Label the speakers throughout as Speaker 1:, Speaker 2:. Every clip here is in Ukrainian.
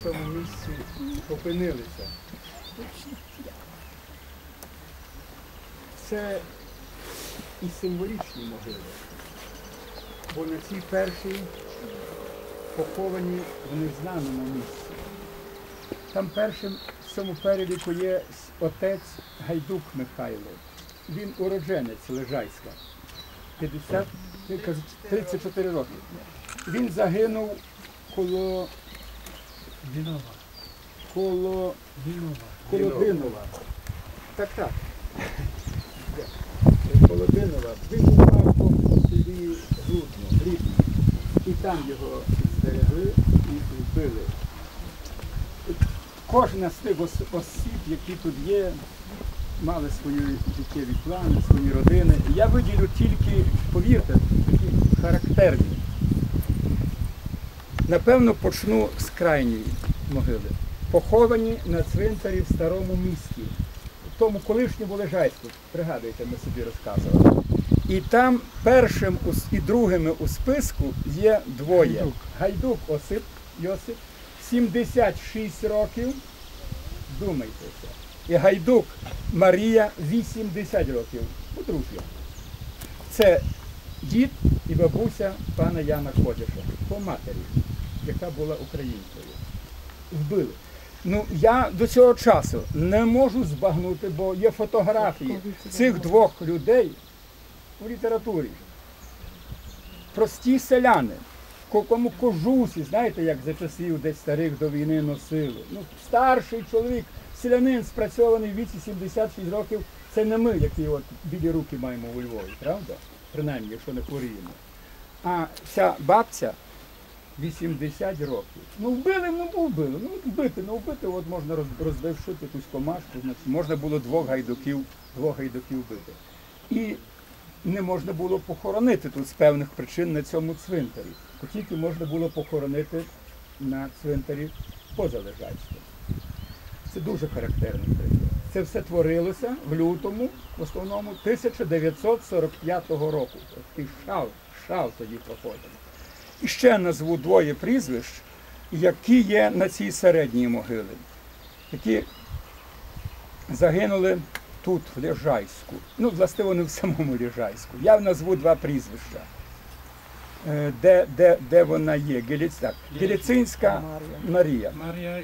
Speaker 1: в цьому місці опинилися. Це і символічні могили. Бо на цій першій поховані в незнаному місці. Там першим в цьому переліку є отець Гайдук Михайло. Він уродженець Лежайська. 50, 34 роки. Він загинув коло
Speaker 2: Вінова.
Speaker 1: коло
Speaker 2: Вінова.
Speaker 1: Колодинова. Так, так. Колодинова. Він упав по селі Рудно, Рідно. І там його зберегли і вбили. Кожна з тих осіб, які тут є, мали свої життєві плани, свої родини. Я виділю тільки, повірте, такі характерні. Напевно, почну з крайньої могили. Поховані на цвинтарі в старому місті, в тому колишньому Лежайську, пригадуєте, ми собі розказували. І там першим і другими у списку є двоє.
Speaker 2: Гайдук.
Speaker 1: Гайдук Осип Йосип, 76 років, думайтеся. І Гайдук Марія 80 років. Подружжя. Це дід і бабуся пана Яна Кодяша по матері, яка була українкою. Вбили. Ну, я до цього часу не можу збагнути, бо є фотографії цих двох людей у літературі. Прості селяни, кому кожусі, знаєте, як за часів десь старих до війни носили. Ну, старший чоловік, селянин спрацьований в віці 76 років, це не ми, які от білі руки маємо у Львові, правда? Принаймні, якщо не хворіємо. А ця бабця 80 років. Ну вбили, ну вбили. Ну вбити, ну вбити, от можна роз- розбивши якусь комашку, значить, можна було двох гайдуків, двох гайдуків вбити. І не можна було похоронити тут з певних причин на цьому цвинтарі. Бо Тільки можна було похоронити на цвинтарі поза. Це дуже характерний приклад. Це все творилося в лютому, в основному 1945 року. Такий шал, шал тоді проходив. І ще назву двоє прізвищ, які є на цій середній могилі, які загинули тут, в Лежайську. Ну, власне, вони в самому Лежайську. Я назву два прізвища. Е, Де, де, де вона є? Геліц... так, Геліцинська Марія.
Speaker 2: Марія.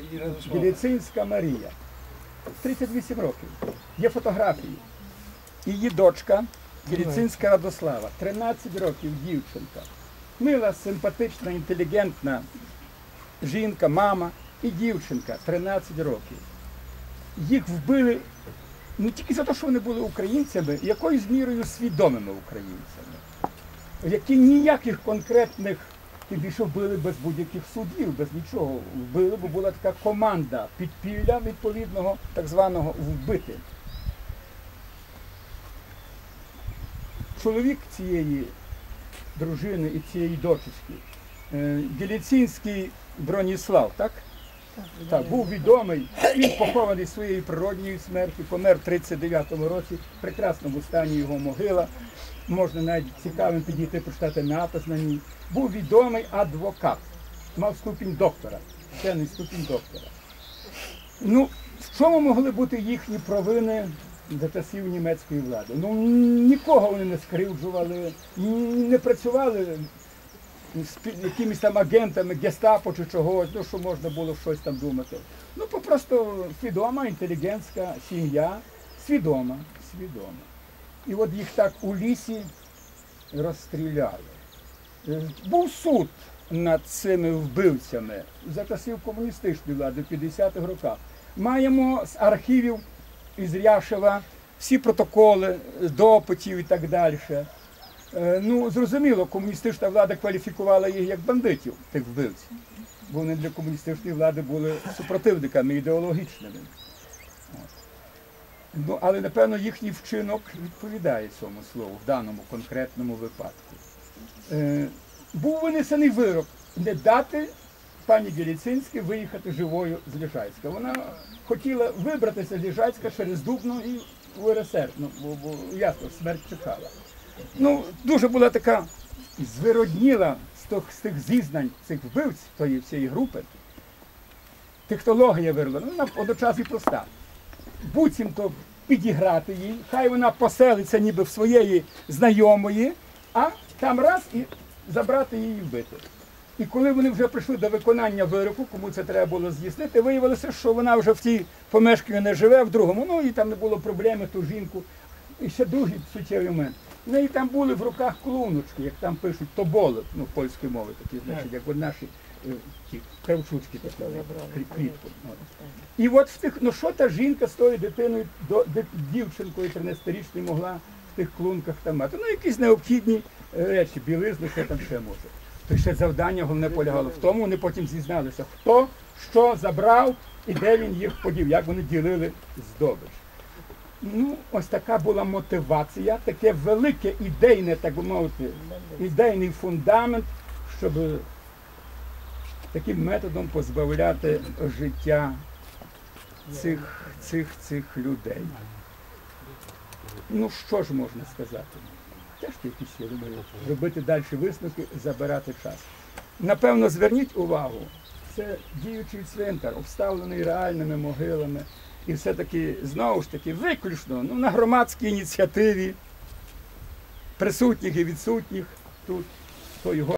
Speaker 1: Геліцинська Марія. 38 років. Є фотографії. Її дочка Геліцинська Радослава, 13 років дівчинка. Мила, симпатична, інтелігентна жінка, мама і дівчинка 13 років. Їх вбили не тільки за те, що вони були українцями, якоюсь мірою свідомими українцями, які ніяких конкретних тим більше вбили без будь-яких судів, без нічого. Вбили, бо була така команда підпілля відповідного так званого вбити. Чоловік цієї дружини і цієї дочечки, е, Геліцинський Броніслав, так? Так, був відомий, він похований своєю природньою смертю, помер в 39-му році, в прекрасному стані його могила. Можна навіть цікавим підійти, прочитати напис на ній. Був відомий адвокат, мав ступінь доктора, вчений ступінь доктора. Ну, в чому могли бути їхні провини за часів німецької влади? Ну, нікого вони не скривджували, не працювали з якимись там агентами гестапо чи чогось, ну що можна було щось там думати. Ну, просто свідома, інтелігентська сім'я, свідома, свідома. І от їх так у лісі розстріляли. Е, Був суд над цими вбивцями за часів комуністичної влади в 50-х роках. Маємо з архівів із Ряшева всі протоколи, допитів і так далі. Е, Ну, зрозуміло, комуністична влада кваліфікувала їх як бандитів, тих вбивців. Бо вони для комуністичної влади були супротивниками ідеологічними. Ну, але напевно їхній вчинок відповідає цьому слову в даному конкретному випадку. Е, був винесений вирок не дати пані Геліцинській виїхати живою з Ліжайська. Вона хотіла вибратися з Ліжайська через Дубно і в УРСР. Ну, бо, бо ясно, смерть чекала. Ну, дуже була така звиродніла з тих, зізнань цих вбивць тої всієї групи. технологія вирила, ну, вона водночас і проста. Буцімто підіграти їй, хай вона поселиться ніби в своєї знайомої, а там раз і забрати її вбити. І коли вони вже прийшли до виконання вироку, кому це треба було здійснити, виявилося, що вона вже в тій помешканні не живе, в другому. Ну і там не було проблеми ту жінку. І ще другий суттєвий момент. В неї там були в руках клуночки, як там пишуть, тоболи, ну, польської мови такі, значить, як от наші е, ті кравчучки такі, крі- І от в тих, ну що та жінка з тою дитиною, до, дівчинкою 13-річною могла в тих клунках там мати? Ну, якісь необхідні е, речі, білизни, що там ще може. То ще завдання головне полягало в тому, вони потім зізналися, хто що забрав і де він їх подів, як вони ділили здобич. Ну, ось така була мотивація, таке велике ідейне, так би мовити, ідейний фундамент, щоб таким методом позбавляти життя цих, цих, цих людей. Ну, що ж можна сказати? Теж якісь я думаю, робити далі висновки, забирати час. Напевно, зверніть увагу, це діючий цвинтар, обставлений реальними могилами. І все-таки, знову ж таки, виключно ну, на громадській ініціативі присутніх і відсутніх тут, то його